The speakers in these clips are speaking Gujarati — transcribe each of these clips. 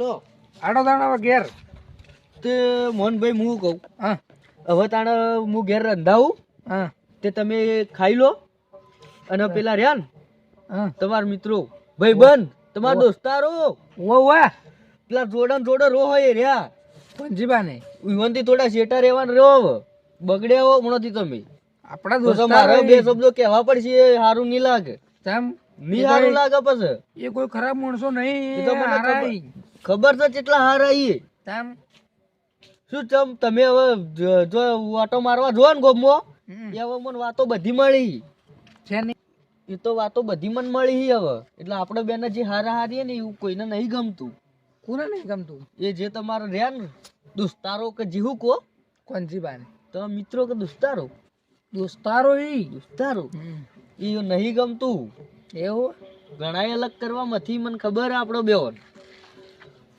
બોલો. આડો દાડો હવે ઘેર. તે મોહનભાઈ હું કહું. હા. હવે તાણે હું ઘેર રંધાવું. હા. તે તમે ખાઈ લો. અને પેલા રહ્યા ને. હા. તમારા મિત્રો. ભાઈ બંધ તમારા દોસ્તારો. ઓ વાહ. પેલા જોડન જોડે રો હોય રહ્યા રહ્યા. પંજીબાને. ઈવનથી થોડા શેટા રહેવાના રહો હવે. બગડ્યા હો હમણાંથી તમે. આપણા દોસ્તારો મારે બે શબ્દો કહેવા પડશે સારું નહીં લાગે. તેમ. નહીં સારું લાગે પછી. એ કોઈ ખરાબ માણસો નહીં ખબર- તો કેટલા હારા ઈ. તમ? શું ચમ તમે હવે જો- વાટો મારવા જો ને ગોમો. એ હવે મને વાતો બધી મળી. છે ને? એ તો વાતો બધી મને મળી હવે. એટલે આપણે બેને જે હારા હારીએ ને એવું કોઈને નહીં ગમતું. કોને નહીં ગમતું? એ જે તમારે રહ્યા ને દોસ્તારો કે જીવું કો? પંજીબાને તમે મિત્રો કે દોસ્તારો? દોસ્તારો ઈ. દોસ્તારો. એ નહીં ગમતું. એવું? ઘણા અલગ કરવામાંથી મને ખબર આપણો બેવો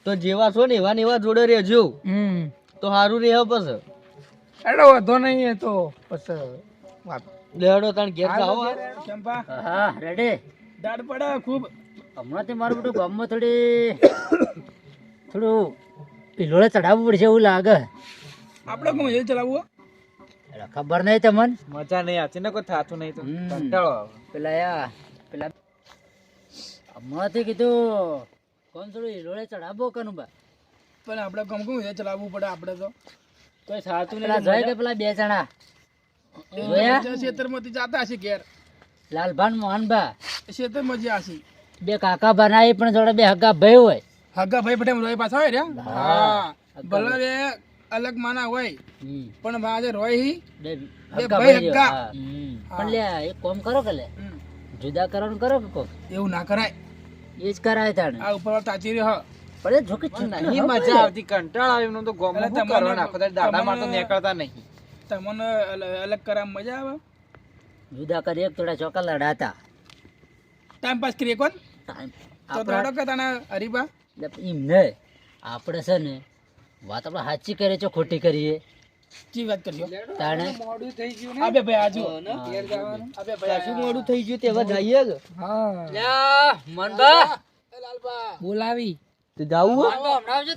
તો જેવા છો ને એવા ને એવા જોડે રહેજો. હમ. તો સારું રહે પછી. એડો વધો નહીં એ તો. પછી વાત. લેડો તણ ઘેર જાઓ હા. ચંપા. હા રેડી. દાડ પડે ખૂબ. હમણાંથી મારું બધું ગામમાં થોડી થોડું પિલોળે ચડાવવું પડશે એવું લાગે. આપણે કોણ એ ચલાવવું ખબર નહીં તમને? મજા નહીં આવતી ને કોઈ થાતું નહીં તો. કંટાળો પેલા યા પેલા હમણાંથી કીધું કોણ થોડું હિલોળે ચડાવો કનું બા પણ આપણે કમ કમ એ ચલાવવું પડે આપણે તો. કોઈ સાતું પેલા જાય કે પેલા બે જણા. જોયા? ખેતરમાંથી જાતા હશે ઘેર. લાલભાન મોહનબા ખેતરમાં જ્યાં હશે. બે કાકા બનાવી પણ જોડે બે હગા ભાઈ હોય. હગા ભાઈ પટેલ રોય પાછા હોય રે? હા. ભલે બે અલગ માના હોય. પણ માજે રોય હી. બે ભાઈ હગા. પણ લે એક કોમ કરો કે લે? હમ. જુદા કરવાનું કરો કે કોક? એવું ના કરાય. એ જ કરાય તાણે. આ ઉપર તાચી રહ્યો પણ એ જોકે નહીં મજા આવતી કંટાળ આવે એમનો તો ગોમ કરવા નાખો દાડો દાડામાં તો નીકળતા નહીં. તમને અલ- અલગ કરા મજા આવે? જુદા કરી એક થોડા ચોકા લડાતા. ટાઈમ પાસ કરીએ કોણ? ટાઈમ તો આપણા દોડો કે તાના હરીબા એમ ને આપણે છે ને વાત આપણે સાચી કરીએ છો ખોટી કરીએ? જી વાત કરજો તાણે? મોડું થઈ ગયું ને? અબે ભાઈ આજો ઘેર જવાનું. અબે ભાઈ શું મોડું થઈ ગયું તેવા જઈએ હા. મનબા બોલાવી. તે જાવું હો?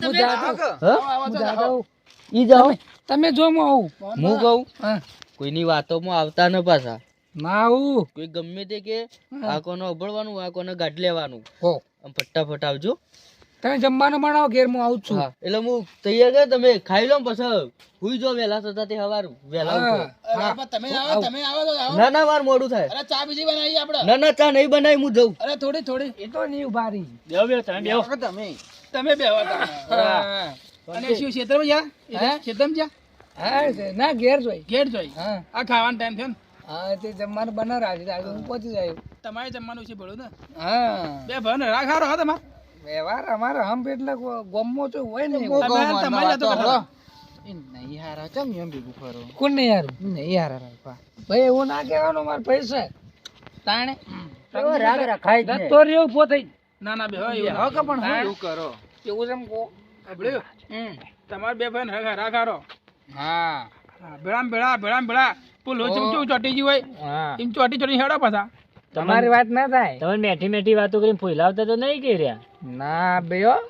હું જાતો હા? હું જાતો ઈ જાઓ તમે જો હું આવું. હું કહું? હા. કોઈની વાતોમાં આવતા ન પાછા. ના આવું. કોઈ ગમે તે કે આ કોને અભળવાનું આ કોને ગાઢ લેવાનું. હો. ફટાફટ આવજો. તમે જમવાનું બનાવો ઘેર હું આવું છું. એટલે હું તૈયાર કર તમે ખાઈ લો પછી હુઈ જો વેલા થતા તે હવાર વેલા ઉઠો. તમે આવો તમે આવો ના ના વાર મોડું થાય. અરે ચા બીજી બનાવી આપણે. ના ના ચા નહીં બનાવી હું જઉં. અરે થોડી થોડી. એ તો નહીં ઉભારી. બેહો બેહો. તમે. બેહો તમે. તમે બેવા અને શું ક્ષેત્રમાં જા ક્ષેત્રમાં જા હા ના ઘેર જોઈ ઘેર જોઈ હા. આ ખાવાનો ટાઈમ થયો ને. હા તે જમવાનું બનાવ રાખી હું પહોંચી જાય. તમારે જમવાનું છે ભળું ને? હા. બે ભણ ને રાખ હારો હા તમારે. વ્યવહાર અમારો હમ એટલે ગમો તો હોય ને તમારે તો નહીં હારા કેમ એમ ભેગું કરો કોણ નહીં હારું નહીં હારા ભાઈ એવું ના કહેવાનું મારે પૈસા. તાણે. રાગ રખાય જ તો રહ્યો ઊભો થઈ. ના ના બે એવું હક પણ એવું કરો. એવું જેમ કો હમ. તમારે બે ભાઈ રાખા રાખારો હા. ભેળામ ભેળા ભેળામ ભેળા. પુલો ચમચું ચોટી ગયું હોય? એમ ચોટી ચોટી હેડો પાછા. તમારી વાત ના થાય. તમે મેઠી મેઠી વાતો કરીને ફૂલાવતા તો નહીં કે રહ્યા? ના બેયો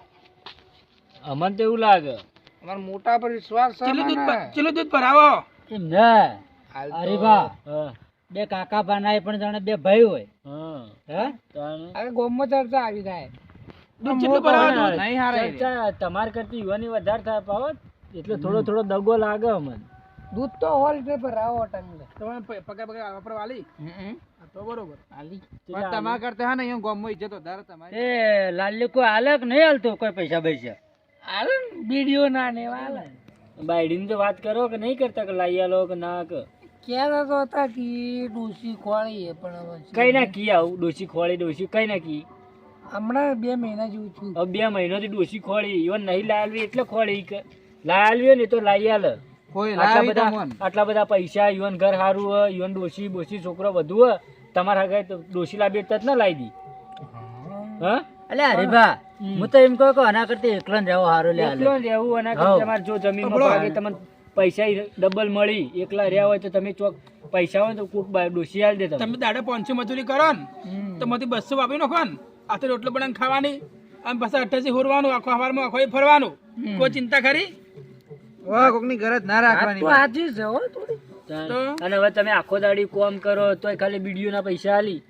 અમને તો એવું લાગે. અમાર મોટા પર વિશ્વાસ છે ચીલું દૂધ ચીલું દૂધ ભરાવો એમ ને. અરે બા બે કાકા ભાનાય પણ જાણે બે ભાઈ હોય. હે. હવે ગોમમાં ચર્ચા આવી જાય. દૂધ કેટલું પર આવો નહીં હારે ચર્ચા તમાર કરતી યુવાની વધારે થાય પાવત એટલે થોડો થોડો દગો લાગે અમને. દૂધ તો હોલ લીટર આવો ટંગ તમે પગે પગાર વાપરવા આલી તો બરોબર. આલી પણ તમારા કરતા હા ને અહીંયા ગોમમાં ઇજ્જત વધારે તમારી. એ લાલ્યું કોઈ હાલે નહીં હાલતું કોઈ પૈસા પૈસા હાલે વિડિયો ના ને હાલે બાયડીની તો વાત કરો કે નહીં કરતા કે લાઈ આલો કે ના કે? કહેતા તો હતા કે ડોસી ખોળી પણ કઈ ના કી આવું? ડોસી ખોળી ડોસી કઈ ના કી? હમણાં બે મહિના જેવું છું હવે બે મહિનાથી ડોસી ખોળી ઈવન નહીં લાલવી એટલે ખોળી કે. લાલવી ને તો લાઈ આલે. આટલા બધા આટલા બધા પૈસા ઈવન ઘર સારું હોય ઈવન ડોસી બોસી છોકરો બધું હોય તમારે હગાય તો ડોશી લાવી તત ના લાવી દી. હા. અલે અરે ભા હું તો એમ કહું કે આના કરતા એકલો જ રહેવું સારું લે એકલો રહેવું આના કરતા તમારે જો જમીનમાં ભાગે તમને પૈસા ડબલ મળી એકલા રહ્યા હોય તો તમે ચોક પૈસા હોય તો કોક ડોસી આલ દે તમે દાડે પાંચસો મજૂરી કરો ને તો માંથી બસો વાપી નાખો ને. આ તો રોટલો બનાવીને ખાવાની. અને પછી અઠાસી હોરવાનું આખો હવારમાં આખો ફરવાનું. કોઈ ચિંતા ખરી? તો? અને હવે તમે આખો દાડી કોમ કરો તોય ખાલી બીડીઓ ના પૈસા આલી.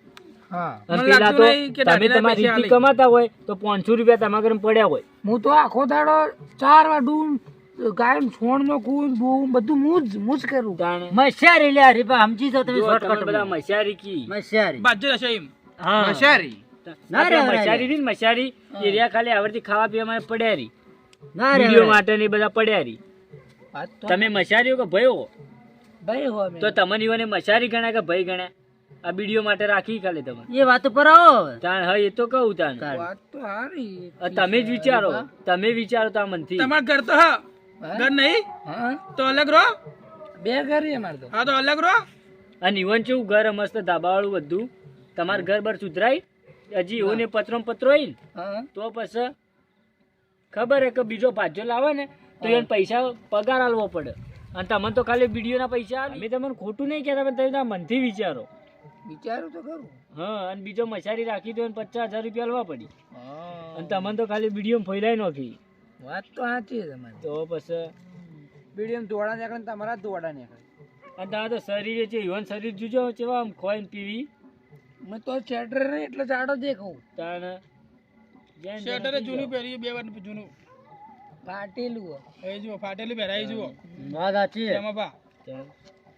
તમે તમારી રીતે કમાતા હોય તો પાંચસો રૂપિયા તમારા પડ્યા હોય. હું તો આખો દાડો ચાર વાડું ગાય છોણ નો કૂદ બૂમ બધું હું જ હું જ કરું મશિયારી લે સમજી તમે શોર્ટકટ બધા મશારી કી. મશિયારી બાજુ એમ. હા. ના રે. ને એરિયા ખાલી આવડતી ખાવા પીવા માં પડ્યા રી ના રે. વીડિયો માટે ને બધા પડ્યા તો તમે મશારીઓ કે ભયો ભાઈ હો તો તમને ઈવોને મશારી ગણ્યા કે ભાઈ ગણ્યા? આ વીડિયો માટે રાખી ખાલી તમે એ વાત કરાવો આવો તાણ હા એ તો કહું તાણ. વાત તો હારી. આ તમે જ વિચારો. તમે વિચારો તો આ મનથી. તમાર ઘર તો હા. ઘર નહીં? હા. તો અલગ રહો. બે ઘર અમારે તો. હા તો અલગ રહો. અને ઈવન કેવું ઘર મસ્ત ધાબાવાળું બધું. તમાર ઘર બર સુધરાય. હજી એવું ને પત્રો પત્રો હોય ને તો પછી ખબર હે કે બીજો ભાજ્યો લાવે ને. તો એને પૈસા પગાર આલવો પડે. અને તમને તો ખાલી વિડીયોના પૈસા આલે. અમે તમને ખોટું નહીં કહેતા પણ તમે મનથી વિચારો. વિચારું તો ખરું. હા અને બીજો મસારી રાખી દો ને પચાસ હજાર રૂપિયા આલવા પડી. હા. અને તમને તો ખાલી વીડિયો ફેલાઈ નાખી. વાત તો સાચી છે તમારી. તો પછી વીડિયો દોડા નીકળે ને તમારા દોડા નીકળે. અને તમારે તો શરીર છે ઈવન શરીર જોજો કેવા આમ ખોઈને પીવી. મેં તો શેટર નહીં એટલે જાડો દેખાવ તાણ. જેન જેન. પહેર્યું બે વાર જૂનું. ફાટેલું. એ જુઓ ફાટેલું પહેરાય જુઓ. વાત સાચી છે. એમાં બા તાણ.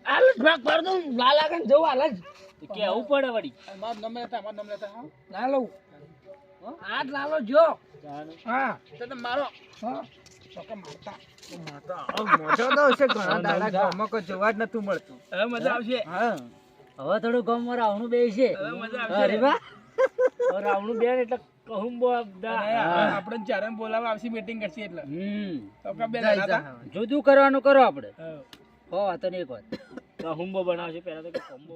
હાલ જ ભાગ પાડ દઉં લાલ આગળ જવું હાલ જ. તો કેવું પડે વળી? માર નામ લેતા માર નામ લેતા હા. ના લઉં. હાથ લાલો જો. હા. તો તમે મારો. હા. તો કે મારતા. જોવા જ નતું મળતું. હવે મજા આવશે. હા. હવે થોડું ગામમાં રાવણું બે છે હવે મજા અરે વાહ રાવણું બેન એટલે કહું બો બધા. અને આપણે ચારે બોલાવા આવશે મીટિંગ કરશે એટલે. હમ. તો. જુદું કરવાનું કરો આપણે. હો. વાતો નહીં એક કહુંબો બનાવશે પહેલા તો કહુંબો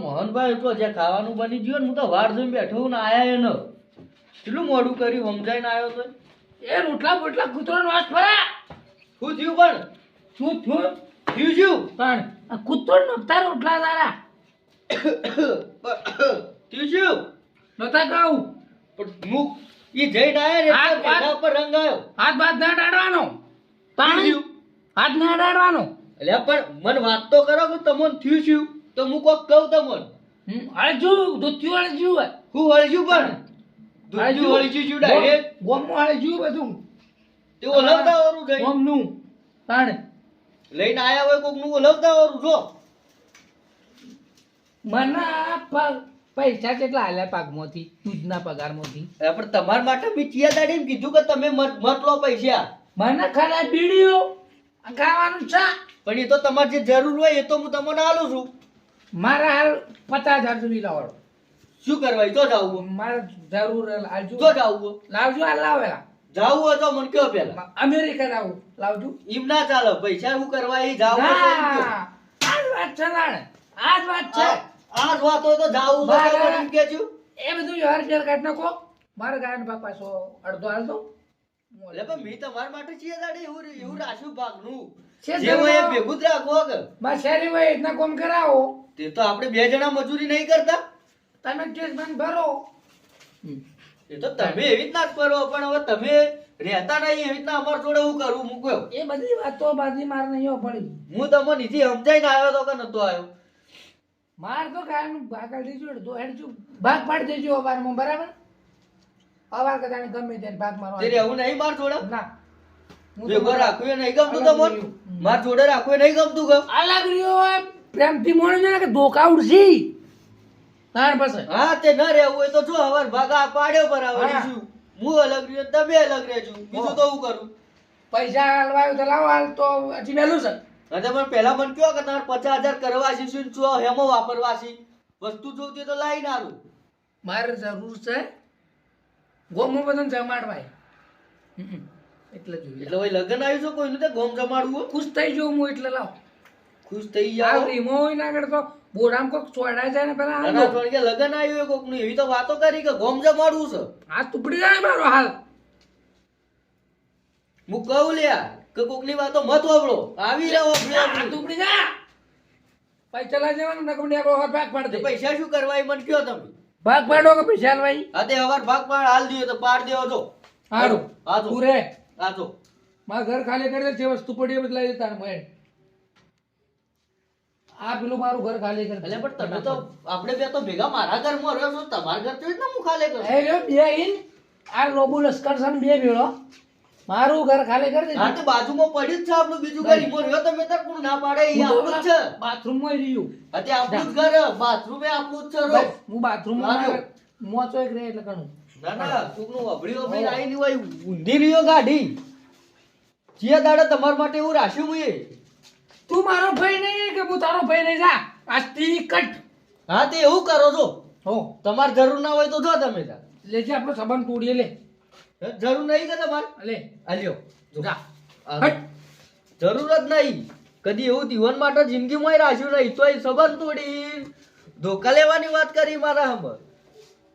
મોહનભાઈ તો જે ખાવાનું બની ગયું ને હું તો વાર જોઈને બેઠો હું ને આયા ન કેટલું મોડું કર્યું સમજાઈને આવ્યો તો. એ રોટલા બોટલા કૂતરો નો વાસ ફરા. શું થયું પણ? શું થયું? થયું શું? પણ આ કૂતરો નોખતા રોટલા તારા. થયું નતા કહું પણ મુક ઈ જઈને આયા ને એટલે પર રંગ આવ્યો. હાથ બાદ ના ડાડવાનો. પાણી? હાથ ના ડાડવાનો. એટલે પણ મને વાત તો કરો કે તમને થયું શું તો હું કોક કહું તમને. હળજુ દૂધિયું હળજુ હું હળજ્યું પણ. દૂધનું હળજ્યું છું ડાયરેક્ટ ગોમમાં હળજુ બધું. તે ઓલવતા વાળું જઈ ગોમનું. તાણે. લઈને આયા હોય કોકનું ઓલવતા વાળું જો. મના આ પ- પૈસા કેટલા આલ્યા પાકમાંથી દૂધના પગારમાંથી. પણ તમારા માટે બીચિયા દાડી એમ કીધું કે તમે મત મત લો પૈસા. મને ખરા બીડીઓ ખાવાનું છે પણ એ તો તમારે જે જરૂર હોય એ તો હું તમને આલું છું. મારા હાલ પચાસ હજાર સુધી લાવડો શું કરવા? તો જાવું મારે જરૂર લાવજો તો જાવું લાવજો હાલ લાવેલા જાવું હોય તો મને કયો પેલા. અમેરિકા જાવું. લાવજો. એમ ના ચાલે. પૈસા હું કરવા? એ જાવું આજ વાત છે આજ વાત છે. આ હોય તો જાવું બરાબર. એમ કહેજો. એ બધું યાર જેલ કાઢ નાખો. મારે ગાયન ભાગ પાછો અડધો દો એટલે પણ મી તમારા માટે છીએ દાડી એવું એવું રાખ્યું ભાગનું. છે જે હોય ભેગું જ રાખો કે માર શેરી હોય એટના કોમ કરાવો. તે તો આપણે બે જણા મજૂરી નહીં કરતા. તમે કેસ બંધ ભરો. એ તો તમે એવી રીતના જ કરો પણ હવે તમે રહેતા નહીં એવી રીતના અમાર જોડે હું કરું? મૂક્યો એ બધી વાતો બાજી માર નહીં પડી. હું તમને નીચે સમજાઈને આવ્યો તો કે નતો આવ્યો? માર તો કાયમ ભાગળ દેજો અડધો હેડજો ભાગ પાડી દેજો અવારમાં બરાબર? અવાર કદાચ ગમે તેને ભાગ મારો તેરે હું નહીં માર જોડે? ના. હું તો ભેગો રાખવું એ નહીં ગમતું અલગ મોટ માર જોડે રાખવું એ નહીં ગમતું ગમ? અલગ રહ્યો પ્રેમ પ્રેમથી મોણ ને કે ધોકા ઉડશી? તાર પાસે. હા તે ન રહેવું હોય તો જો અવાર ભાગા પાડ્યો બરાબર છું હું અલગ રહ્યો તમે અલગ રહેજો. બીજું તો હું કરું? પૈસા હાલવાયું તો લાવો હાલ તો હજી વહેલું છે. અને પણ પહેલા મને કયો કે તમારે પચાસ હજાર કરવા છે શું છો હેમો વાપરવા છે વસ્તુ જોતી તો લાવી નારું મારે જરૂર છે. ગોમો બધાને જમાડવાય. એટલે જોઈએ એટલે ભાઈ લગ્ન આવ્યું છે કોઈનું તે ગોમ જમાડવું ખુશ થઈ જવું હું એટલે લાવ. ખુશ થઈ જાવ રીમો હોય ના કરતો તો બોડામ કોક ચોડાય જાય ને પેલા થોડી કે લગ્ન આવ્યું હોય કોકનું એવી તો વાતો કરી કે ગોમ જમાડવું છે. આ તૂપડી જાય મારો હાલ. હું કહું લ્યા કે કોકની વાતો મત વાપરો આવી રહ્યો ટુકડી જા પૈસા લઈ જવાનું નકમ ને આપણો ભાગ પાડ દે. પૈસા શું કરવા એ મને કયો તમે. ભાગ પાડો કે પૈસા લઈ? હા તે હવાર ભાગ પાડ હાલ દીયો તો પાડ દેવો તો સારું હા તો. પૂરે હા તો. મારા ઘર ખાલી કરી દે જે વસ્તુ પડી એ બદલાઈ દે તારે મોય આ પેલું મારું ઘર ખાલી કરી એટલે પણ તમે તો આપણે બે તો ભેગા મારા ઘરમાં રહ્યો છો તમારા ઘર તો એટલે હું ખાલી કરું એ બે ઇન આ રોબુ લશ્કર સામે બે ભેળો. મારું ઘર ખાલી કરી હા તો તે બાજુમાં પડ્યું જ છે આપણું બીજું ઘર. ઈમો રહ્યો તમે તાર કોણ ના પાડે એ આપણું જ છે. બાથરૂમમાં રહ્યું. અત્યારે તે આપણું જ ઘર બાથરૂમ આપણું જ છે રો. હું બાથરૂમમાં મોચો એક રે એટલે કણું ના ના કોકનું અભડી અભડી આવીને હોય. ઊંધી રહ્યો ગાડી. જે દાડે તમાર માટે એવું રાખ્યું મુએ તું મારો ભાઈ નહીં કે હું તારો ભાઈ નહીં? જા આજથી કટ. હા તે એવું કરો છો. હો. તમારે જરૂર ના હોય તો જો તમે જા લેજે આપણો સંબંધ તોડીએ લે. જરૂર નહીં કે તમારે? લે આલ્યો જા હટ. જરૂર જ નહીં. કદી એવું જીવન માટે જિંદગીમાં રાખ્યું નહીં તો એ સંબંધ તોડી. ધોકા લેવાની વાત કરી મારા હમ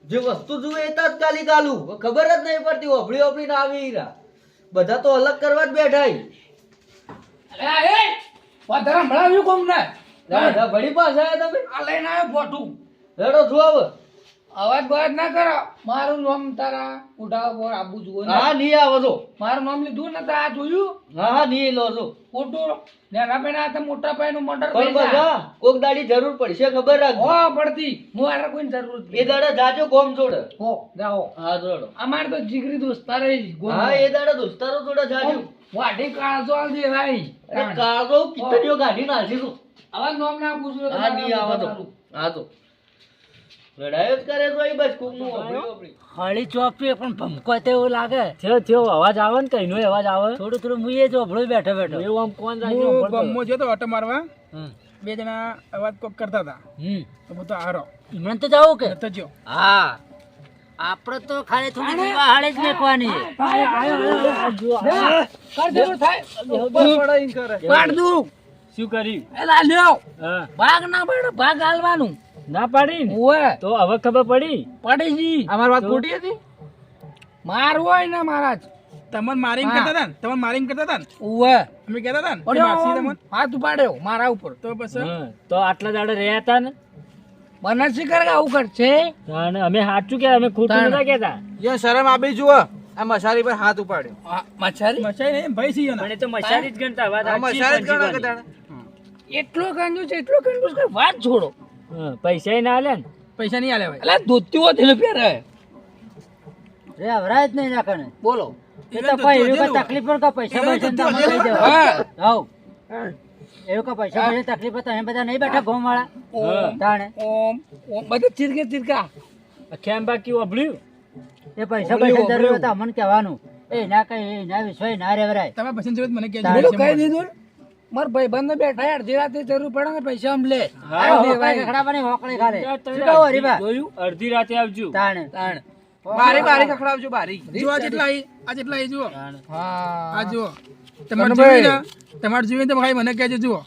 જે વસ્તુ જુએ એ તાત્કાલિક આલું. ખબર જ નહીં પડતી ઓભળી ઓભળી ના આવી રહ્યા. બધા તો અલગ કરવા જ બેઠા હમણાં અરે ના એ વધારે મળાવ્યું કોમ ને. પાસે તમે? આ લઈને આવ્યો ફોટું. હેડો જો હવે. અવાજ બવાજ ના કરો. મારું નામ તારા ઉઠાવ પર આબુ જુઓ હા નહીં આવો છો. મારું નામ લીધું ને તો આ જોયું? હા હા નહીં લો છો. ખોટું. નાના ભાઈ ના મોટા ભાઈ નું મોટર પણ બધા કોક દાડી જરૂર પડશે ખબર રાખજો. હો પડતી. હું આને કોઈ જરૂર એ દાડા જાજો ગોમ જોડે. હો જાઓ. હા જોડો. અમારે તો જીગરી દોસ્તાર હા એ દાડા દોસ્તારો જોડે જાજો. વાઢી કાળજો આલ દે ભાઈ. અરે કાળજો કિતરીઓ ગાડી નાખી તું આવા નામ ના પૂછું હા નહીં આવો તો. હા તો. લડાયો જ કરે બસ. હળી પણ ભમકો તેવું લાગે. થયો થયો અવાજ આવે ને કઈનો અવાજ આવે. થોડું થોડું જો ભળો બેઠો બેઠો. એવું આમ કોણ હું ગમો છે તો ઓટો મારવા. બે જણા અવાજ કોક કરતા હતા. હમ. તો હું હારો. હમણાં તો જાવ કે? તો જો હા. આપણે તો ખાલી થોડી દીવા હાળી જ મેકવાની. શું કર્યું? એલા લ્યો. ભાગ ના પડે ભાગ હાલવાનું. ના પાડી ને? ઓવે તો હવે ખબર પડી? પડી જી. અમારી વાત ખોટી હતી? માર હોય ને મહારાજ. તમને મારીને. કરતા હતા ને? તમને મારીને કરતા હતા ને? અમે કહેતા હતા ને? તમને? હાથ ઉપાડ્યો મારા ઉપર. તો પછી? તો આટલા દાડે રહ્યા હતા ને? મને શી કરે આવું કરશે? અને અમે સાચું કે અમે ખોટું નતા કેતા યો શરમ આપી જુઓ. આ મસારી પર હાથ ઉપાડ્યો. મસારી? મસારી નહીં ભાઈ સી મને તો મસારી જ ગણતા વાત મસારી જ ગણતા એટલો કંજૂસ એટલો કંજૂસ કે વાત છોડો. પૈસા ના આલે ને. પૈસા નહીં આલે ભાઈ. અલા ધોતીઓ થેલો પહેરે રે અવરાય જ નહીં નાખે બોલો. એ તો કોઈ એવી કોઈ તકલીફ પણ પૈસા પૈસા ના લઈ દેવા. હા. એવું કોઈ પૈસા પૈસા તકલીફ હોય તો અમે બધા નહીં બેઠા ગોમ વાળા તાણે. ઓમ ઓમ બધે ચીરકે ચીરકા. કેમ બાકી ઓભળ્યું એ પૈસા પૈસા જરૂર હતા મને કહેવાનું. એ ના કઈ ના વિશ્વાસ ના રેવરાય. તમે પછી જરૂરત મને કહેજો. કહી દીધું? મારા ભાઈ બંધ બેઠા અડધી રાતે જરૂર પડે ને પૈસા આમ લે. જોયું? અડધી રાતે આવજો. તાણે તાણ. બારી બારી ખખડાવજો બારી. જુઓ આ જેટલા આ જેટલા જુઓ. આ જુઓ. તમારે ને? તમારે જોયું તો ભાઈ મને કહેજો જુઓ.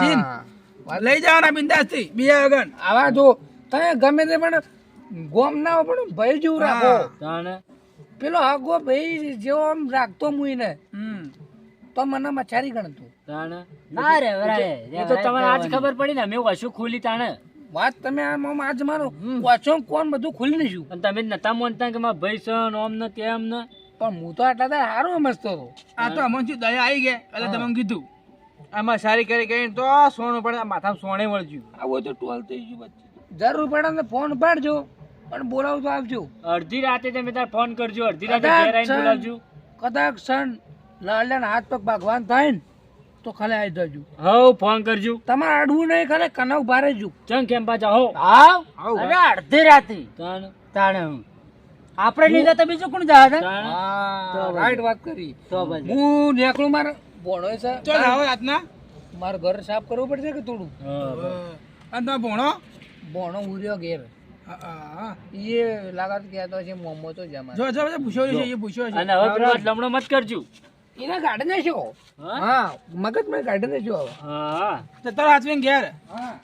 સીન. લઈ જવાના બિંદાસથી બે આગળ આવા જો તમે ગમે તે પણ ગોમ ના હો પણ ભાઈ જેવું રાખો. તાણે. પેલો આગો ભાઈ જેવો આમ રાખતો મુઈ ને હમ. તો મને મચારી ગણતું. તાણે? ના રેવરાય એ તો તમને આજ ખબર પડી ને અમે કશું ખુલી તાણે. વાત તમે આમ આમ આજ મારો વાંચો કોણ બધું ખુલી નહીં અને તમે નતા માનતા કે મારા ભાઈ સન ઓમ ને તેમ ને? પણ હું તો આટલા દાડા હારો સમજતો આ તો અમન શું દયા આવી ગયા? એટલે તમે કીધું. આ મસારી કરી કરીને તો સોનું પડે માથામાં સોણે વળજ્યું. આવો તો ટોલ થઈ ગયું બચ્ચું જરૂર પડે ને ફોન પાડજો પણ બોલાવું તો આવજો. અડધી રાતે તમે તાર ફોન કરજો અડધી રાતે કદાચ ઘેર આવીને સન- બોલાવજો. કદાચ સણ લાલ્યા હાથ પગ ભગવાન થાય ને. તો ખાલી આવી જજો હવ ફોન કરજો. તમારે અડવું નહીં ખાલે કનક ભારે જુ ચમ કેમ પાછા હો? આવ અરે અડધી રાતે. તાણે. તાણે આપણે નહીં જતા બીજું કોણ જાય હા રાઈટ વાત કરી. તો હું નેકળું મારે ભોણો છે ચાલ આવો આજના મારે ઘર સાફ કરવું પડશે કે થોડું? અને તમે ભોણો. ભોણો ઉર્યો ઘેર. એ લાગત કહેતો છે મોમો તો જમા જો જો જો પૂછ્યો છે એ પૂછ્યો છે. અને હવે પેલો લમણો મત કરજો. એને કાઢી નાખ્યો હા? હા મગજ મેં કાઢી નાખ્યો હવે. હા. તો તારા હાથમાં ઘેર? હા.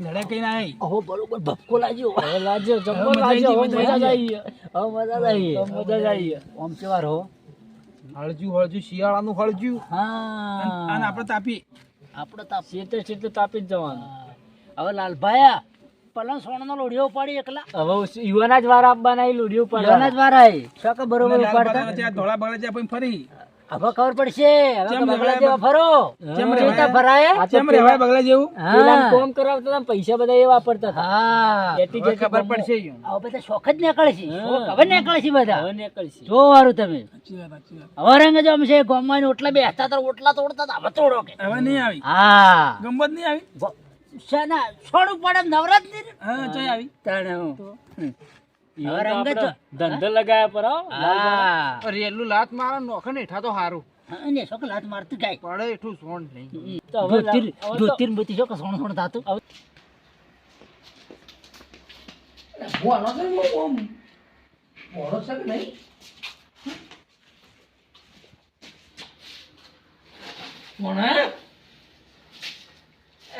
લડે કઈ ના આવી ઓહો બરોબર ભપકો લાગ્યો. હવે લાગ્યો જબ્બર હવે લાગ્યો હવે મજા જ આવી હવે મજા જ આવી મજા જ ઓમ કેવા રહો. હો હળજ્યું હળજ્યું શિયાળાનું હળજ્યું. હા. અને આપણે તાપી. આપણે તાપ. શેતે શેતે તાપી જ જવાનું. હવે લાલભાયા પલંગ સોનાનો લોઢિયો ઉપાડી એકલા. હવે યુવાના જ વાર આપવાના એ લોડીઓ યોના જ વાર આવી શું બરોબર ઉપાડતા? ત્યાં ધોળા બગડા જાય પણ ફરી. હવે ખબર પડશે. હવે બગલા જેવા ફરો. કેમ રેતા ફરાય કેમ રેવાય બગલા જેવું. પેલા કોમ કરાવતા હતા પૈસા બધા એ વાપરતા હતા. હા. એટી જે ખબર પડશે. હવે બધા શોખ જ નીકળે છે હા. શોખ હવે નીકળે છે બધા. હવે નીકળશે. જો વારું તમે. હવે રંગ જો છે ગોમાં ઓટલા બેસતા તો ઓટલા તોડતા હતા. હવે તોડો કે. હવે નહીં આવી. હા. ગમત નહીં આવી. શાના છોડું પડે નવરાત્રી હા ચોય આવી. તાણે હું. ધંધો લગાયા પર હા રેલું લાત મારા નોખે ને તો હારું. અને શોક લાત મારતી જાય પડે એટલું સોણ નહીં. તો હવે ધોતીર ધોતીર બધી શોખ સોણ સોણ થાતું છે ને આમ. ભોળો છે કે નહીં ભોણા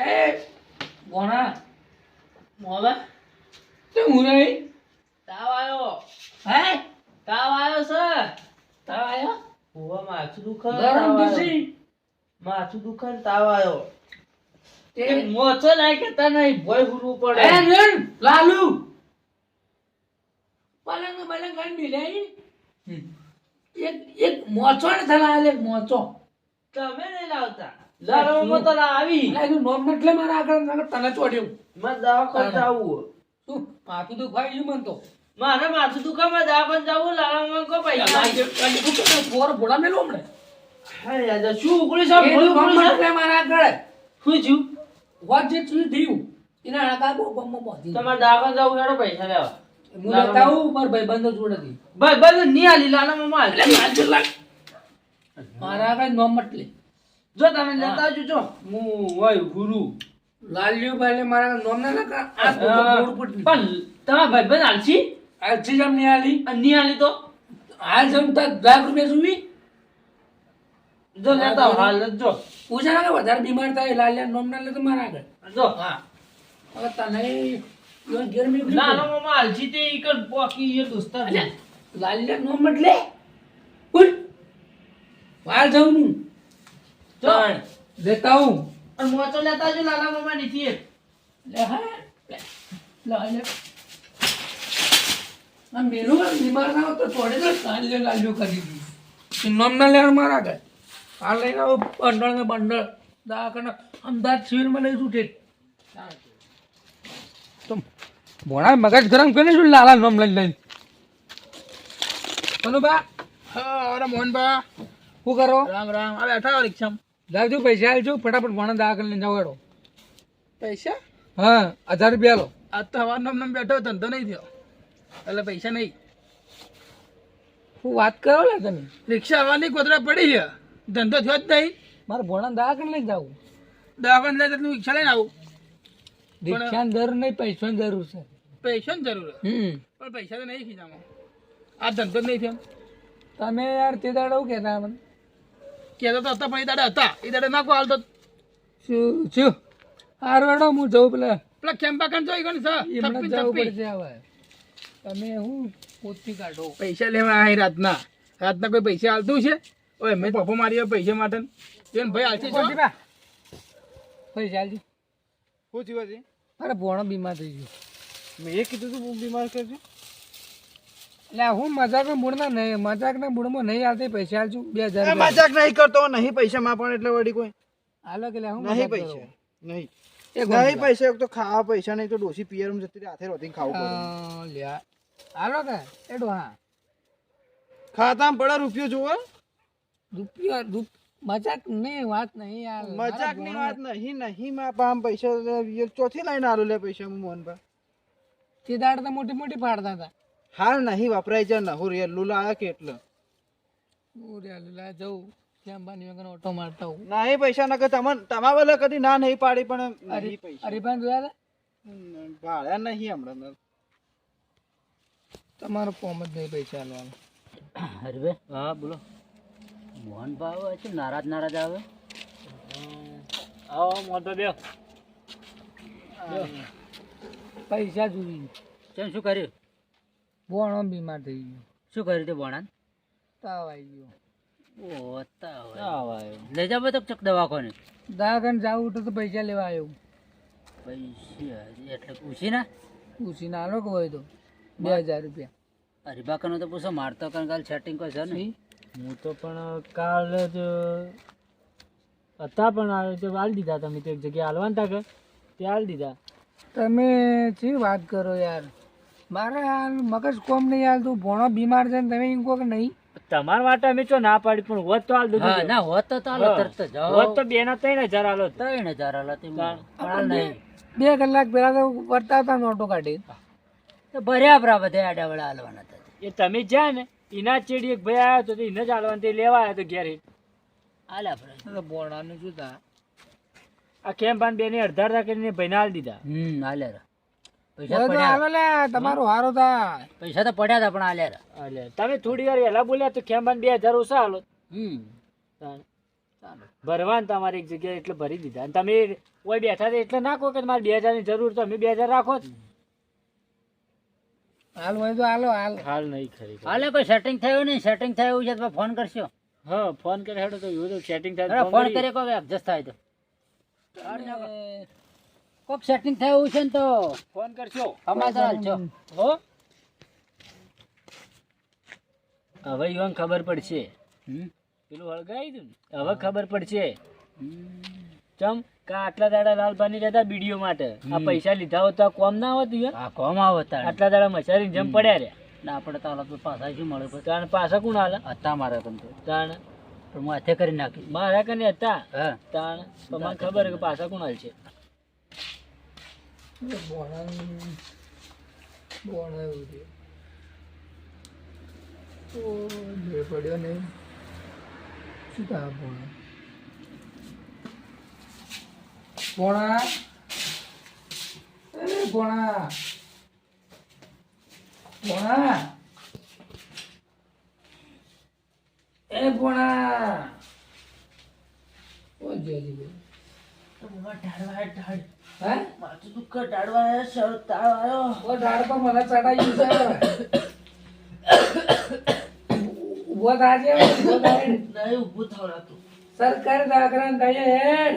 એ ભોણા મોલા તે હું નહીં તાવ આવ્યો હે તાવ આવ્યો છે તાવ આયો હોવા માથું દુખે ગરમ બેસી માથું તાવ આવ્યો તે મોચો લાય કેતા નહીં ભોય હુરવું એ પડે લાલુ! પલંગ પલંગ કાઢી મિલાઈ એક એક મોચો ને થલા આલે મોચો. તમે નહીં લાવતા. લાવવામાં તો આવી. એનું નોમ એટલે મારા આગળ તને ચોડ્યું મને દવાખાને આવું શું? માથું તો ખાઈ ગયું મન તો. મારે માથું દુખે મારે પણ જાવું લાવવામાં કો પૈસા ફોર ભોળા મેલો હમણે. હા યાર શું ઉકળી સાહેબ એનું ઉકળી એટલે મારા આગળ. શું થયું? જે થયું થયું એના આગળ બહુ પહોંચી તમારે દવાખાને જાવું હેડો પૈસા લેવા હું લેતા આવું મારા ભાઈબંધો જોડેથી ભાઈ ભાઈ ની આલી લાલા મામા એટલે લાલુ લાલ. મારા આગળ નોમ એટલે જો તમે લેતા આવજો જો. હું હોય ગુરુ. લાલ્યુ ભાઈ મારા નોમ ના લખા. આ પણ તમારા ભાઈ બંધ આલસી આજથી જ અમને આલી અને ની આલી તો? હાલ જમતા લાખ રૂપિયા સુધી. જો લેતા હાલ જ જો. પૂછે ને કે વધારે બીમાર થાય લાલ્યા નોમ ના લે તો મારા આગળ. જો. હા. હવે તને યો ગરમી મેં લાલા મામા આલસી તે કર પોકી એ દોસ્તાર. લાલ્યા નોમ એટલે ઉલ હાલ જાઉં હું. જો લેતા હું અને મોચો લેતા જો લાલા મામા નીચે લે હા. લાલ્યા આ બીમાર ના હોય તો થોડે તો લાલ્યો લાલ્યો કરી દીધું નોમ ના લેવાનું મારા આગળ. હાલ લઈને આવો બંડળ ને બંડળ દવાખાના અમદાવાદ સિવિલમાં લઈ જું તો ભોણા મગજ ગરમ કરી છું લાલા નામ લઈને લઈને? કનુભા? હા અરે મોહનબા શું કરો? રામ રામ. આ બેઠા હો રિક્ષામાં. લાવજો પૈસા આલજો. ફટાફટ ભોણા દવાખાને લઈને જાઓ પૈસા? હા હજાર રૂપિયા લો આજ તો હવારનો નામ બેઠો ધંધો નહીં થયો. એટલે પૈસા નહીં. હું વાત કરો ને તમે? રિક્ષા આવવાની કોતરા પડી છે. ધંધો થયો જ નહીં. મારે ભોણા દવાખાને લઈને જવું. દવાખાને લઈ તું રિક્ષા લઈને આવું. રિક્ષાની જરૂર નહીં પૈસાની જરૂર છે. પૈસાની જરૂર હમ. પણ પૈસા તો નહીં ખીચામાં આ ધંધો નહીં થયો. તમે યાર તે દાડે શું કહેતા મને. કહેતો તો હતા પણ એ દાડે હતા. એ દાડે નાખો હાલ તો શું શું? હાર હેડો હું જઉં પેલા. પેલા કેમ્પા કાન જોઈ ગણ ને એમને જવું પડશે હવે. તમે હું પોતી કાઢો. પૈસા લેવા આ રાતના. રાતના કોઈ પૈસા હાલતું છે? ઓય મેં પપ્પો મારી પૈસા માટે જોઈને ભાઈ હાલશે છો? પૈસા આલજો શું થયું હજી અરે ભોણો બીમાર થઈ ગયો. મેં એ કીધું તું હું બીમાર કરજો એટલે હું મજાકના મૂડમાં નહીં મજાકના મૂડમાં નહીં આવતી પૈસા આલજો બે હજાર મજાક નહીં કરતો નહીં પૈસા માં પણ એટલે વળી કોઈ. હાલો કે લે હું નહીં પૈસા નહીં. નહીં પૈસા એક તો ખાવા પૈસા નહીં તો ડોસી પિયરમાં જતી રહી, હાથે રોધીને ખાવું પડે. લ્યા. હાલો કે એડો હા. ખાતા પડે રૂપિયો જોવો. રૂપિયા રૂપ મજાક નહીં વાત નહીં યાર મજાકની વાત નહીં નહીં માં પામ પૈસા ચોથી લાઈન આલો લે પૈસા હું મોહનભા તે દાડ તો મોટી મોટી પાડતા હતા. હા નહીં વપરાય છે નહુ રે લુલા આ કેટલો એટલે. હું રે લા જવું ત્યાં બાની વગર ઓટો મારતા હું નહીં પૈસા ના કે તમને તમારા વાલા કદી ના નહીં પાડી પણ નહીં પૈસા. હરિભાન જોયા ભાડ્યા નહીં હમણાં તમારો કોમ જ નહીં પૈસા આલવાનો. હરવે? હા બોલો. મોહન ભાવ શું નારાજ નારાજ આવે? આવો મોટો દેવ પૈસા જોઈએ. ચમ શું કર્યું? બોણો બીમાર થઈ ગયો. શું કર્યું તે ભણાન તાવ આવી ગયો. ઓ તાવ લઈ જાવ તો ચક દવાખાને. દવાખાને જાવ તો તો પૈસા લેવા આવ્યો. પૈસા એટલે પૂછી ના આલો કે હોય તો. બે હજાર રૂપિયા. હરિભાકરનો તો પૂછો મારતો કારણ કાલ સેટિંગ કોઈ છે ને હું તો પણ કાલ જ હતા પણ હાલ દીધા તમે તો એક જગ્યાએ હાલવાન હતા કે તે હાલ દીધા. તમે શી વાત કરો યાર? મારે હાલ મગજ કોમ નહીં હાલ તું ભણો બીમાર છે ને તમે એમ કહો કે નહીં? તમારા માટે અમે ચો ના પાડી પણ હોત તો હાલ હા દીધું ના હોત તો ચાલો હા. તરત જ. હોત તો બે ના ત્રણ હજાર હાલો ત્રણ હજાર હાલ હાલ નહીં. બે કલાક પહેલા તો વર્તા હતા નોટો કાઢી. તો ભર્યા બરાબર બધા આડાવડા હાલવાના હતા. એ તમે જ્યાં ને? એના ચેડી એક ભાઈ આવ્યો તો તે એને જ હાલવાનું તે લેવા આવ્યો તો ઘેર. હાલ્યા ભરા ભોણાનું શું થાય આ કેમ બાન બેને અડધા અડધા કરીને ભાઈને હાલ દીધા. હમ હાલ્યા રા. પૈસા તો પડ્યા. હાલો લે તમારો હારો થાય પૈસા તો પડ્યા હતા પણ. એટલે તમે થોડી વાર વહેલા બોલ્યા તો કેમ બાન બે હજાર ઓછા હાલો. હમ. ભરવાન તમારે એક જગ્યાએ એટલે ભરી દીધા. અને તમે ઓય બેઠા એટલે નાખો કે મારે બે હજારની જરૂર તો અમે બે હજાર રાખો જ. હાલ હોય તો હાલો હાલ. હાલ નહીં ખરી. હાલે કોઈ સેટિંગ થયું નહીં? સેટિંગ થયું એવું છે તો ફોન કરશો. હા ફોન કરે હેડો તો એવું સેટિંગ થાય અરે ફોન કરે કોઈ એડજસ્ટ થાય તો. કોક સેટિંગ થયું છે ને તો ફોન કરશો. સમાચાર હાલજો. હો? હવે યુવાન ખબર પડશે. હમ. પેલું હળગાવી દઉં હવે ખબર પડશે. ચમ? આટલા દાડા લાલભાની જતા બીડીઓ માટે? આ પૈસા લીધા હોત તો કોમ ના આવતી આ કોમ આવતા આટલા દાડા મચારી જેમ પડ્યા રે. ના આપણે તો તો પાછા શું મળે પછી? તાણ પાછા કોણ હાલે? હતા મારા તમ તો. તાણ? પણ હું હાથે કરી નાખી. મારા કને હતા? હા. તાણ? તો મને ખબર કે પાછા કોણ હાલ છે પડ્યો ને શું થાય ભોણા અરે ભોણા ભોણા એ ભોણા ઓ જોજી ભાઈ હે? માથું દુઃખ ટાળવા આવ્યા શર તાવ આવ્યો. ઓ ઝાડ તો મને ચડાયું છે. ઊભો થાજે ઊભો થાય નહીં ઊભું થવડાતું સરકારી કહીએ હેડ.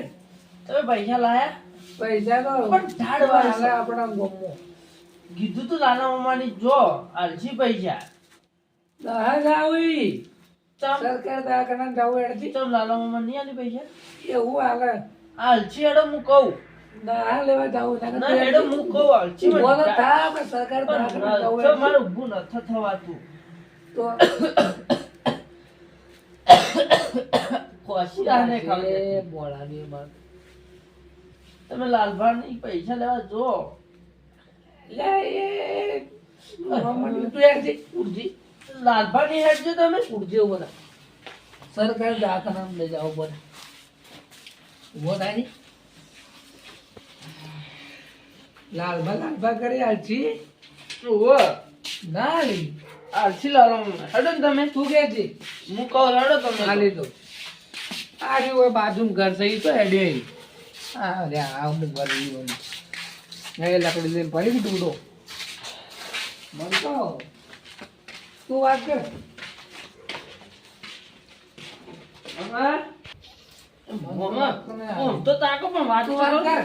તમે પૈસા લાયા? પૈસા તો પણ ઝાડ વાળા આપણા ગમો કીધું તું લાલા મામાની જો આલસી પૈસા. દહા જાવી સરકાર દહા દાખલા જાવ હેડથી તો લાલા મામા નહીં આલી પૈસા? એવું આલે આલસી એડો હું કહું. દહા લેવા જાવ ના હેડો હું કહું આલસી ઊભો થા આપણે સરકારી દાખલા જવું પણ મારે હેડથી. ઊભું નથી થવાતું. તો ખોસી આને ખાલી બોલાવી માર તમે લાલભાઈ પૈસા લેવા જો લાલભાઈ હેડજો તમે ઉડજે ઊભો થા સરકારી દવાખાનામાં લઈ જાઓ બધા ઊભો થાય ને. લાલભા લાલભા કરે આલછી ઓહો ના લી. આલછી લાલો હડો તમે. તું કે છે? હું કહું હડો તમે આ લીધો આ રહ્યું બાજુ બાજુમાં ઘર સહી તો હેડે. આ રે આ અમુક ઘર એ લકડી લઈને પડી ગઈ ટૂંડો મને તો તું વાત કર તો તાકો પણ વાત વાત કર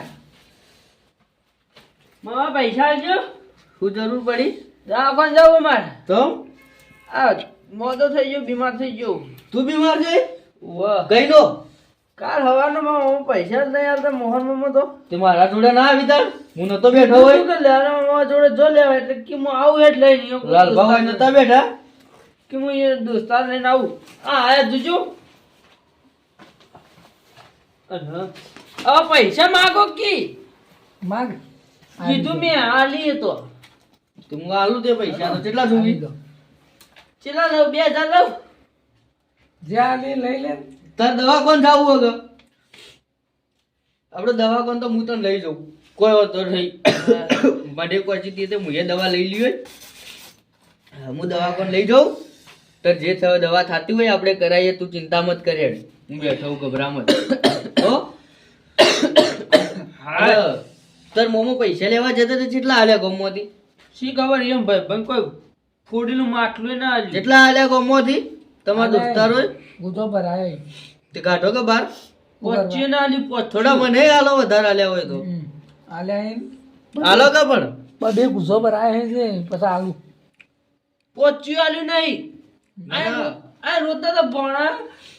મામા પૈસા આલજો શું જરૂર પડી દવાખાને જવું મારે તો આ મોદો થઈ ગયો બીમાર થઈ ગયો તું બીમાર છે કઈ નો કાલ હવાનો મામા પૈસા જ નહીં આવતા મોહન મામા તો. તે મારા જોડે ના આવી તાર? હું નતો બેઠો હોય. કે લાલા મામા જોડે જો લેવા એટલે કે હું આવું એટલે લઈને લાલ લાલભાઈ નતા બેઠા? કે હું એ દોસ્તાર લઈને આવું. હા આયા જોજો અરે, હવે પૈસા માગો કી? માગ. કીધું મેં આલી તો. તો હું આલું તે પૈસા તો કેટલા જોવી ચેલા લઉં બે હજાર લઉં જ્યાં લે લઈ લે તાર દવા કોણ જાવું આપણે દવા કોણ તો હું તને લઈ જાઉં. કોઈ વાંધો નહીં. મને કોઈ તે હું દવા લઈ લીધી હોય. હું દવા કોણ લઈ જાઉં. તો જે થયો દવા થતી હોય આપણે કરાવીએ તું ચિંતા મત કરે હું બેઠો હું ગભરા મત હો. હા તાર મોમો પૈસા લેવા જતા તો કેટલા હાલ્યા ગમમાંથી? શી ખબર એમ ભાઈ ભાઈ કોઈ ફૂડીનું માટલું ના જેટલા હાલ્યા ગમમાંથી? તમારા દોસ્તાર હોય. ગુજો ભરાય તે કાઢો કે બાર પચી ના આલી પચી. થોડા મને હાલો વધારે આલ્યા હોય તો. આલ્યા એમ હાલો કે પણ? બધે ગુસ્સો ભરાય છે. પછી આલુ. પોચ્યું આલ્યું નહીં. આ આ રોતા તો ભણા.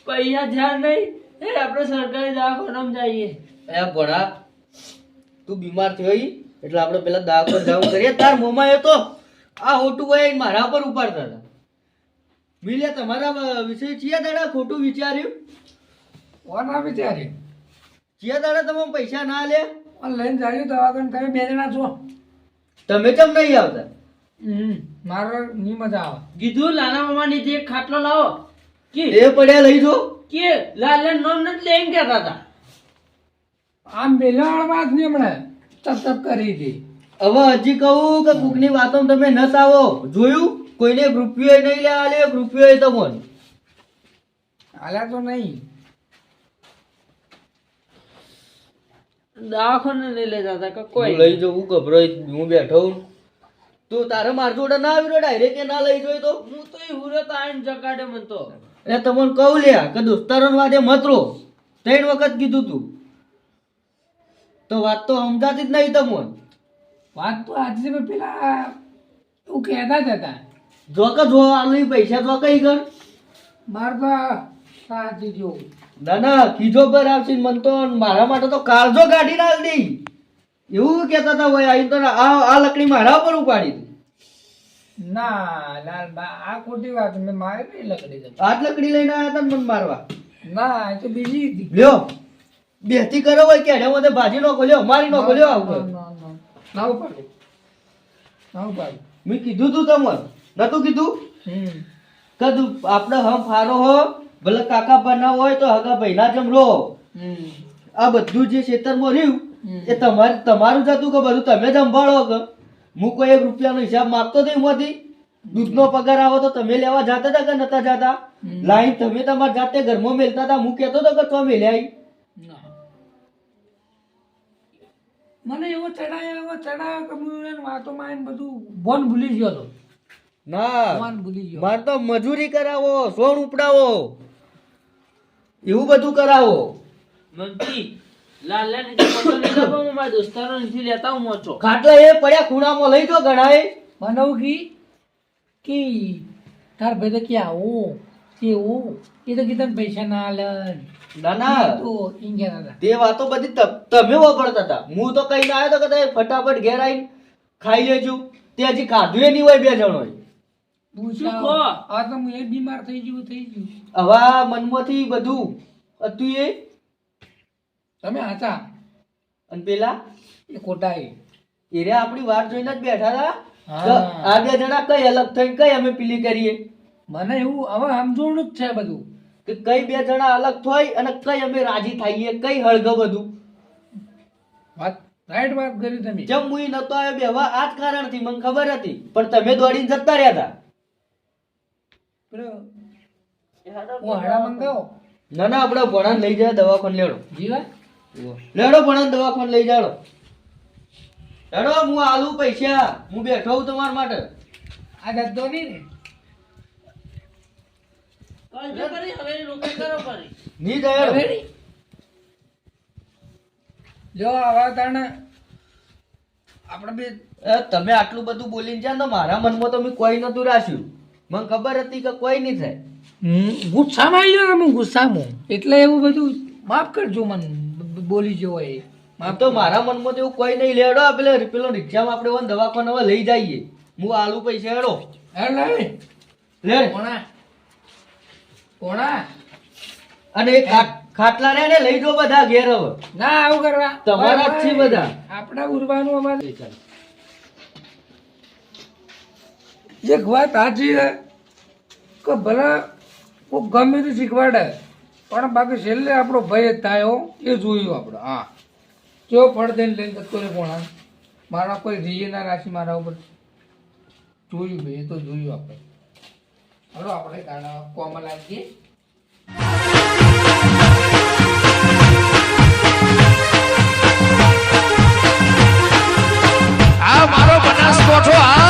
પૈસા ધ્યાન નહીં. એ આપણે સરકારી દવાખાનામાં જઈએ. એ ભણા તું બીમાર થયો ઈ? એટલે આપણે પેલા દવાખાને જવું કરીએ. તાર મોમાં એ તો આ હોટું હોય મારા પર ઉપાડતા હતા. મિલે તમારા વિશે ચિયા દાડા ખોટું વિચાર્યું? કોના વિચાર્યું? ચિયા દાડા તમે પૈસા ના લે? પણ લઈને જાય દવાખાને તમે બે જણા છો તમે કેમ નહીં આવતા? હમ મારે ની મજા આવે. કીધું લાલા મામા ની એક ખાટલો લાવો. કે? એ પડ્યા લઈ જો. કે? લાલા નોમ નથી લઈને કહેતા હતા. આમ બેલાવાળમાં જ નહીં હમણાં તપ તપ કરી હતી. હવે હજી કહું કે કુકની વાતો તમે ન આવો. જોયું? કોઈને રૂપિયો નહીં લે આલે રૂપિયો તો મન આલ્યા તો નહીં. દવાખાને ને લે જતા કે કોઈ લઈ જવું ગભરાઈ હું બેઠો હું. તું તારે માર જોડે ના રહ્યો ડાયરેક્ટ કે ના લઈ જોઈ તો? હું તો એ હુરત તાણ જગાડે મન તો. એ તમને કહું લ્યા કે દોસ્તારો વાદે મતરો ત્રણ વખત કીધું તું. તો વાત તો સમજાતી જ નહીં તમને. વાત તો આજે પેલા એવું કહેતા જ હતા. જો કે જો આલુ પૈસા તો કઈ કર મારે તો સાચી જેવું ના ના કીધો પર આવશે મન તો મારા માટે તો કાળજો કાઢી નાખ દી એવું કહેતા હતા ભાઈ આઈ તો આ આ લકડી મારા પર ઉપાડી હતી ના લાલબા આ ખોટી વાત મેં મારે લકડી આજ લકડી લઈને આવ્યા હતા મને મારવા ના એ તો બીજી હતી લ્યો બેથી કરો હોય કે મને ભાજી નો ખોલ્યો મારી નો ખોલ્યો આવું ના, ના. ના ઉપાડું ના મેં કીધું તું તમને નતું કીધું? કદું આપણે હમ ફારો હો ભલે કાકા બનાવ હોય તો હગા ભાઈના જેમ આ બધું જે ખેતરમાં રહ્યું એ તમારે તમારું જ હતું કે બધું તમે સંભાળો કે? હું કોઈ એક રૂપિયાનો હિસાબ માગતો હતો એમાંથી દૂધનો પગાર આવો તો તમે લેવા જાતા હતા કે નતા જાતા? લાઈન તમે તમારા જાતે ઘરમાં મેલતા હતા? હું કહેતો હતો કે તો મેલ્યા. મને એવો ચડાયો એવો ચડાયો કે હું એને વાતોમાં એને બધું બોન ભૂલી ગયો હતો. ના. મારે તો મજૂરી કરાવો સોણ ઉપડાવો. એવું બધું કરાવો. મંત્રી દોસ્તારો નથી લેતા હું મોચો. ખાટલા એ પડ્યા ખૂણામાં લઈ જો ગણાય. મને કી કે તાર ભાઈ તો ક્યાં આવું? કેવું એ તો કીધું પૈસા ના આલે ના ના. તો વાતો બધી તમે વગડતા હતા. હું તો કઈ ના આવ્યો તો કદાચ ફટાફટ ઘેર આવીને ખાઈ લેજો. તે હજી ખાધું નહીં હોય બે જણ. કહો? આ તો હું એ બીમાર થઈ ગયું થઈ ગયું. હવા મનમાંથી બધું હતું એ? તમે હતા. અને પેલા? એ ખોટા એ એરે આપણી વાત જોઈને જ બેઠા હતા? આ બે જણા કઈ અલગ થઈને કઈ અમે પીલી કરીએ? મને એવું હવે સમજણું જ છે બધું. કે કઈ બે જણા અલગ થઈ અને કઈ અમે રાજી થઈએ કઈ હળગો બધું. વાત રાઈટ વાત કરી તમે. જેમ હું નતો આવ્યો બેહવા આ જ કારણથી મને ખબર હતી. પણ તમે દોડીને જતા રહ્યા હતા. હું હાડા મંગાવો. ના ના આપણે ભણાને લઈ જાય દવાખાને લેડો. જીવા લેડો ભણાને દવાખાને લઈ જાડો. લેડો હું આલુ પૈસા. હું બેઠો હું તમારા માટે. આ ધંધો નહીં ને. ની જો આવા તાણે આપણે બે તમે આટલું બધું બોલીને જ્યાં તો મારા મનમાં તો મેં કોઈ નતું રાખ્યું. મને ખબર હતી કે કોઈ નહીં થાય. ગુસ્સામાં આવી ગયો હું ગુસ્સામાં. એટલે એવું બધું માફ કરજો મને બોલી જવો એ. માફ તો મારા મનમાં તો એવું કોઈ નહીં. લેડો પેલો પેલો રિક્ષામાં આપણે વન દવાખાને હવે લઈ જઈએ. હું આલુ પૈસા હેડો. લે. લે. કોણા કોણા અને એ ખાટ- ખાટલા રે ને લઈ જો બધા ઘેર હવે. ના આવું કરવા. તમારા જ છે બધા. આપણા ઉરવાનું અમારે. એક વાત હાજી છે કે ભલે કોઈ ગમે તે શીખવાડે, પણ બાકી છેલ્લે આપણો ભય જ થાય એ જોયું આપણે, હા. કેવો ફળ દઈને લઈને જતો રે કોણ મારા કોઈ રીએ ના રાશિ મારા ઉપર જોયું ભાઈ, એ તો જોયું આપણે. હલો, આપણે કારણ કોમાં લાગીએ આ મારો બનાસકોઠો આ